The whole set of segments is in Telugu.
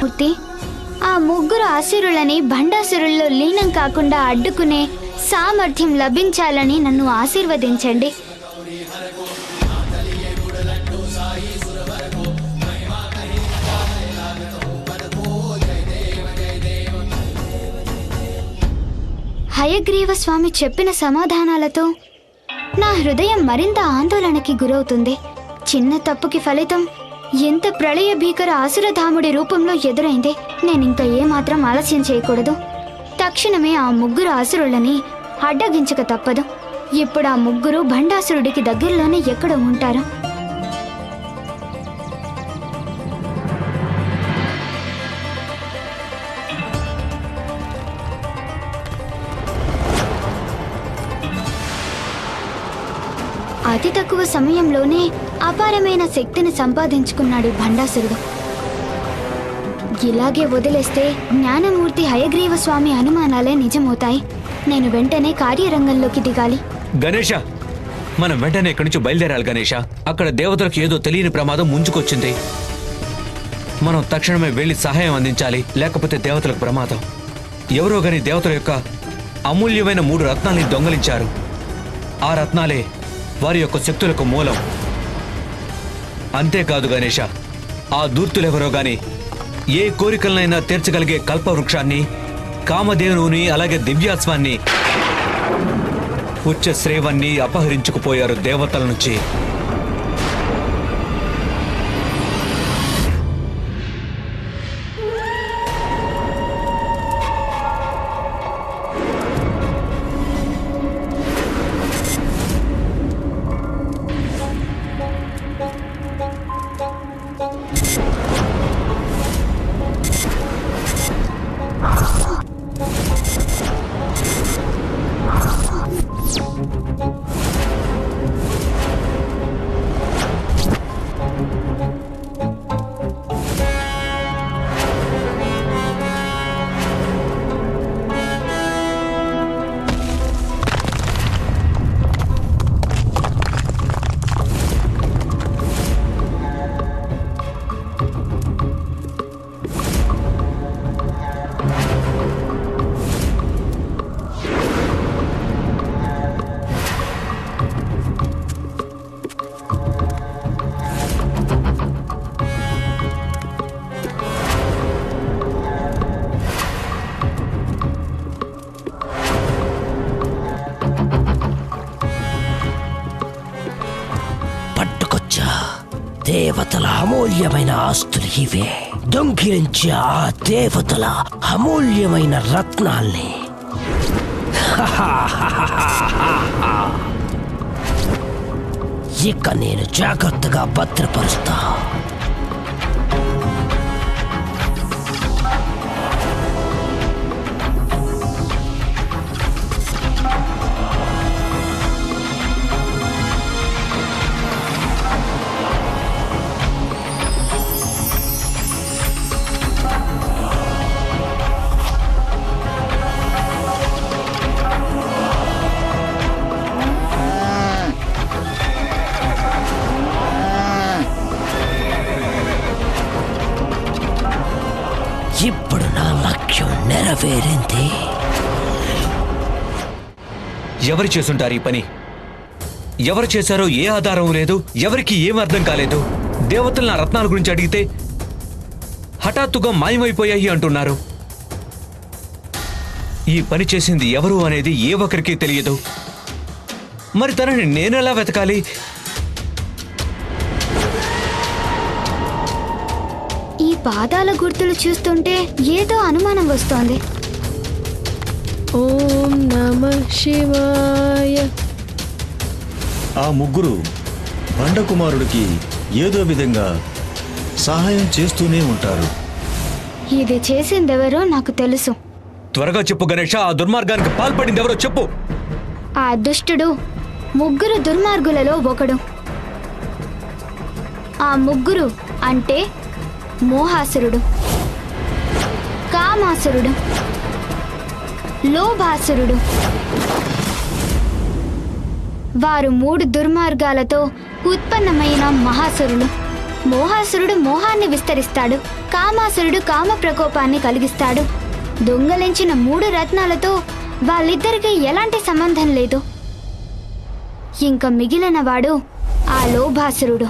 మూర్తి ఆ ముగ్గురు అసురులని భండాసురుల్లో లీనం కాకుండా అడ్డుకునే సామర్థ్యం లభించాలని నన్ను ఆశీర్వదించండి. హయగ్రీవ స్వామి చెప్పిన సమాధానాలతో నా హృదయం మరింత ఆందోళనకి గురవుతుంది. చిన్న తప్పుకి ఫలితం ఎంత ప్రళయ భీకర అసురధాముడి రూపంలో ఎదురైంది నేనింక ఏమాత్రం ఆలస్యం చేయకూడదు. తక్షణమే ఆ ముగ్గురు అసురులని అడ్డగించక తప్పదు. ఇప్పుడు ఆ ముగ్గురు భండాసురుడికి దగ్గరలోనే ఎక్కడ ఉంటారు. అతి తక్కువ సమయంలోనే అపారమైన శక్తిని సంపాదించుకున్నాడు భండాసురుడు ఇలాగే వదిలేస్తే జ్ఞానమూర్తి హయగ్రీవ స్వామి అనుమానాలే నిజమవుతాయి. నేను వెంటనే కార్యరంగంలోకి దిగాలి. గణేష మనం వెంటనే ఇక్కడి నుంచి బయలుదేరాలి గణేష. అక్కడ దేవతలకు ఏదో తెలియని ప్రమాదం ముంచుకొచ్చింది. మనం తక్షణమే వెళ్ళి సహాయం అందించాలి లేకపోతే దేవతలకు ప్రమాదం. ఎవరో గని దేవతల యొక్క అమూల్యమైన మూడు రత్నాల్ని దొంగలించారు. ఆ రత్నాలే వారి యొక్క శక్తులకు మూలం. అంతేకాదు గణేష ఆ దూర్తులెవరో గాని ఏ కోరికలనైనా తీర్చగలిగే కల్పవృక్షాన్ని కామధేనువుని అలాగే దివ్యాస్వాన్ని ఉచ్చ శ్రేవాన్ని అపహరించుకుపోయారు దేవతల నుంచి. దేవతల అమూల్యమైన ఆస్తులు ఇవే. దొంగిలించే ఆ దేవతల అమూల్యమైన రత్నాల్ని. ఇక నేను జాగ్రత్తగా భద్రపరుస్తా. నెరవేరింది ఎవరు చేసుంటారు ఈ పని? ఎవరు చేశారో ఏ ఆధారం లేదు ఎవరికి ఏం అర్థం కాలేదు. దేవతలు నా రత్నాల గురించి అడిగితే హఠాత్తుగా మాయమైపోయాయి అంటున్నారు. ఈ పని చేసింది ఎవరు అనేది ఏ ఒక్కరికి తెలియదు. మరి తనని నేనెలా వెతకాలి? ఈ పాదాల గుర్తులు చూస్తుంటే ఏదో అనుమానం వస్తోంది. ఓం నమ శివాయ. ఆ ముగ్గురు బండకుమారుడికి ఏదో విధంగా సహాయం చేస్తూనే ఉంటారు. ఇది చేసిందెవరో నాకు తెలుసు. త్వరగా చెప్పు గణేష ఆ దుర్మార్గానికి పాల్పడింది ఎవరో చెప్పు. ఆ దుష్టుడు ముగ్గురు దుర్మార్గులలో ఒకడు. ఆ ముగ్గురు అంటే మోహాసురుడు కామాసురుడు. లోభాసురుడు. వారు మూడు దుర్మార్గాలతో ఉత్పన్నమైన మహాసురులు. మోహాసురుడు మోహాన్ని విస్తరిస్తాడు. కామాసురుడు కామ ప్రకోపాన్ని కలిగిస్తాడు. దొంగలించిన మూడు రత్నాలతో వాళ్ళిద్దరికీ ఎలాంటి సంబంధం లేదు. ఇంకా మిగిలిన వాడు ఆ లోభాసురుడు.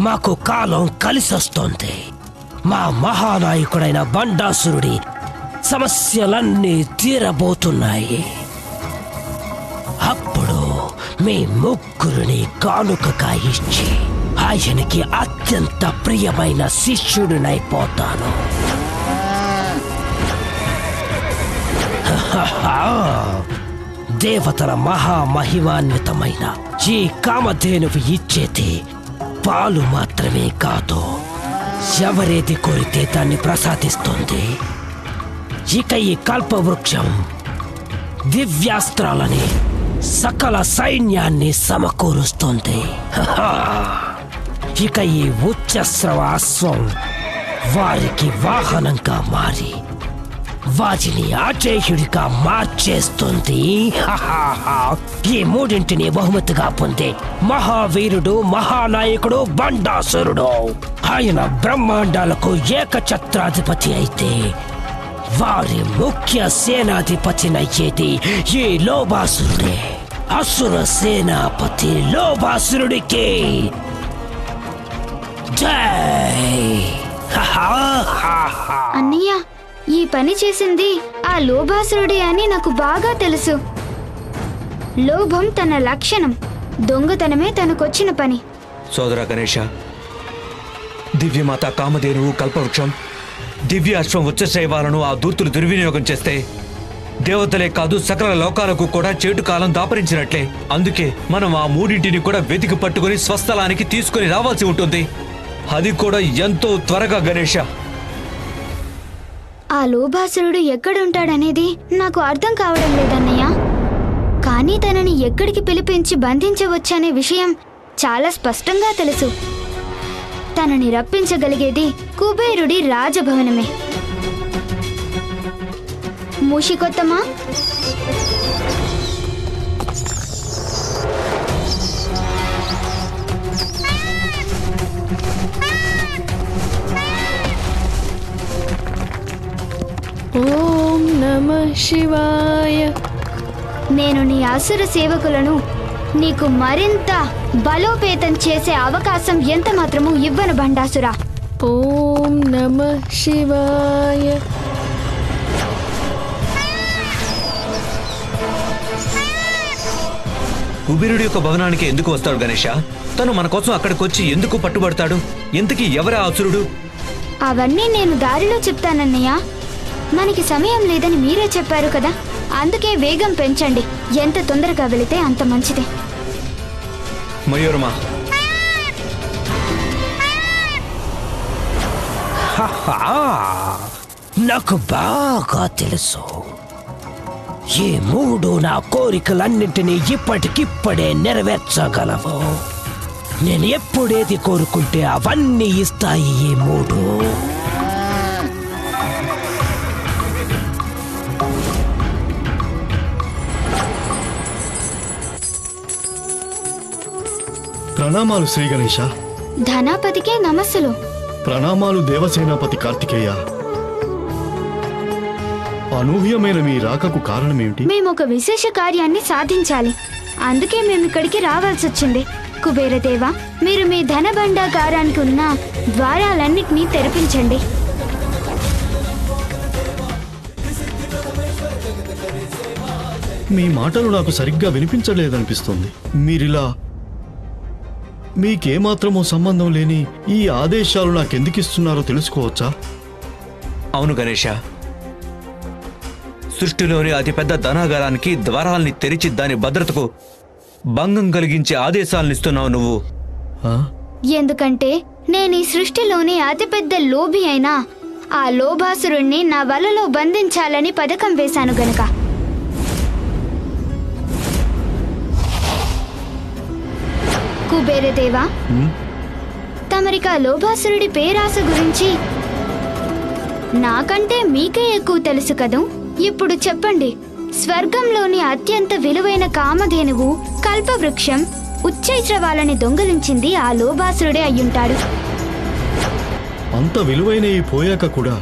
మాకు కాలం కలిసొస్తోంది. మా మహానాయకుడైన బండాసురుడి సమస్యలన్నీ తీరబోతున్నాయి. అప్పుడు మీ ముగ్గురిని కానుకగా ఇచ్చి ఆయనకి అత్యంత ప్రియమైన శిష్యుడినైపోతాను. దేవతల మహామహిమాన్వితమైన ఈ కామధేనువు ఇచ్చేది పాలు మాత్రమే కాదు. ఎవరేది కోరితే దాన్ని ప్రసాదిస్తుంది? ఇక ఈ కల్పవృక్షం. దివ్యాస్త్రాలని సకల సైన్యాన్ని సమకూరుస్తుంది. ఇక ఈ ఉచ్చస్రవ అశ్వం వారికి వాహనంగా మారి వాటిని ఆచేయుడిగా మార్చేస్తుంది. ఈ మూడింటిని బహుమతిగా పొందే మహావీరుడు మహానాయకుడు బండాసురుడు. ఆయన బ్రహ్మాండాలకు ఏకఛత్రాధిపతి అయితే వారి ముఖ్య సేనాధిపతినయ్యేది ఈ లోబాసురుడే. అసుర సేనాపతి లోబాసురుడికి. జై. అన్నయ్య ఈ పని చేసింది ఆ లోభాసురుడే అని నాకు బాగా తెలుసు. లోభం తన లక్షణం దొంగతనమే తనకొచ్చిన పని. సోదర గణేష దివ్యమాత కామధేనువు కల్పవృక్షం దివ్య అశ్వం ఉచ్చశైవాలను ఆ దూర్తులు దుర్వినియోగం చేస్తే దేవతలే కాదు సకల లోకాలకు కూడా చేటు కాలం దాపరించినట్లే. అందుకే మనం ఆ మూడింటిని కూడా వెతికి పట్టుకుని స్వస్థలానికి తీసుకుని రావాల్సి ఉంటుంది. అది కూడా ఎంతో త్వరగా గణేష. ఆ లోభాసురుడు ఎక్కడుంటాడనేది నాకు అర్థం కావడం లేదన్నయ్య. కానీ తనని ఎక్కడికి పిలిపించి బంధించవచ్చనే విషయం చాలా స్పష్టంగా తెలుసు. తనని రప్పించగలిగేది కుబేరుడి రాజభవనమే. మూషికొత్తమా? ఓం నమ శివాయ. నేను నీ అసుర సేవకులను నీకు మరింత బలోపేతం చేసే అవకాశం ఎంత మాత్రము ఇవ్వను బండాసురా. ఓం నమ శివాయ. కుబేరుడి యొక్క భవనానికి ఎందుకు వస్తాడు గణేష? తను మన కోసం అక్కడికి వచ్చి ఎందుకు పట్టుబడతాడు? ఇంతకీ ఎవరా అసురుడు? అవన్నీ నేను దారిలో చెప్తానన్నయ్య. మనకి సమయం లేదని మీరే చెప్పారు కదా. అందుకే వేగం పెంచండి. ఎంత తొందరగా వెళితే అంత మంచిదే. మయూరమా. హహా, నాకు బాగా తెలుసు. ఈ మూడు నా కోరికలన్నింటినీ ఇప్పటికిప్పుడే నెరవేర్చగలవు. నేను ఎప్పుడేది కోరుకుంటే అవన్నీ ఇస్తాయి ఈ మూడు. ప్రణామాలు శ్రీ గణేష ధనాపతికే నమస్సులు. ప్రణామాలు దేవసేనాపతి కార్తికేయ. అనూహ్యమైన మీ రాకకు కారణమేమిటి? మేము ఒక విశేష కార్యాన్ని సాధించాలి. అందుకే మేము ఇక్కడికి రావాల్సి వచ్చింది కుబేరదేవ మీరు మీ ధన భండాగారానికి ఉన్న ద్వారాలన్నిటినీ తెరిపించండి. మీ మాటలు నాకు సరిగ్గా వినిపించలేదనిపిస్తుంది. మీరిలా మీకేమాత్రమో సంబంధం లేని ఈ ఆదేశాలు నాకెందుకు ఇస్తున్నారో తెలుసుకోవచ్చా? అవును గణేష. సృష్టిలోని అతిపెద్ద ధనాగారానికి ద్వారాల్ని తెరిచి దాని భద్రతకు భంగం కలిగించే ఆదేశాలనిస్తున్నావు నువ్వు? ఎందుకంటే నేను ఈ సృష్టిలోని అతిపెద్ద లోభి అయిన ఆ లోభాసురుణ్ణి నా వలలో బంధించాలని పథకం వేశాను గనుక. కుబేరదేవా తమరికి లోభాసురుడి పేరాస గురించి నాకంటే మీకే ఎక్కువ తెలుసు కదూ? ఇప్పుడు చెప్పండి. స్వర్గంలోని అత్యంత విలువైన కామధేనువు కల్పవృక్షం ఉచ్చైశ్రవాలని దొంగలించింది ఆ లోబాసురుడే అయ్యుంటాడు. అంత విలువైన ఈ పోయాక కూడా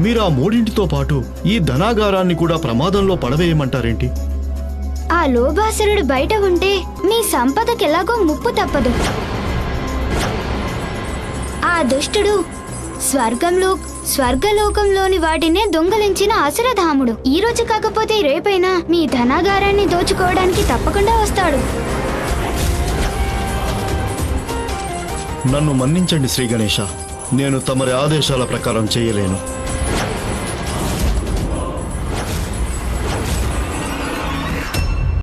మీరు ఆ మూడింటితో పాటు ఈ ధనాగారాన్ని కూడా ప్రమాదంలో పడవేయమంటారేంటి? ఆ లోభాసురుడు బయట ఉంటే మీ సంపదకెలాగో ముప్పు తప్పదు. ఆ దుష్టుడు స్వర్గంలో స్వర్గలోకంలోని వాటినే దొంగలించిన అసురధాముడు. ఈ రోజు కాకపోతే రేపైనా మీ ధనాగారాన్ని దోచుకోవడానికి తప్పకుండా వస్తాడు. నన్ను మన్నించండి శ్రీ గణేష. నేను తమరి ఆదేశాల ప్రకారం చేయలేను.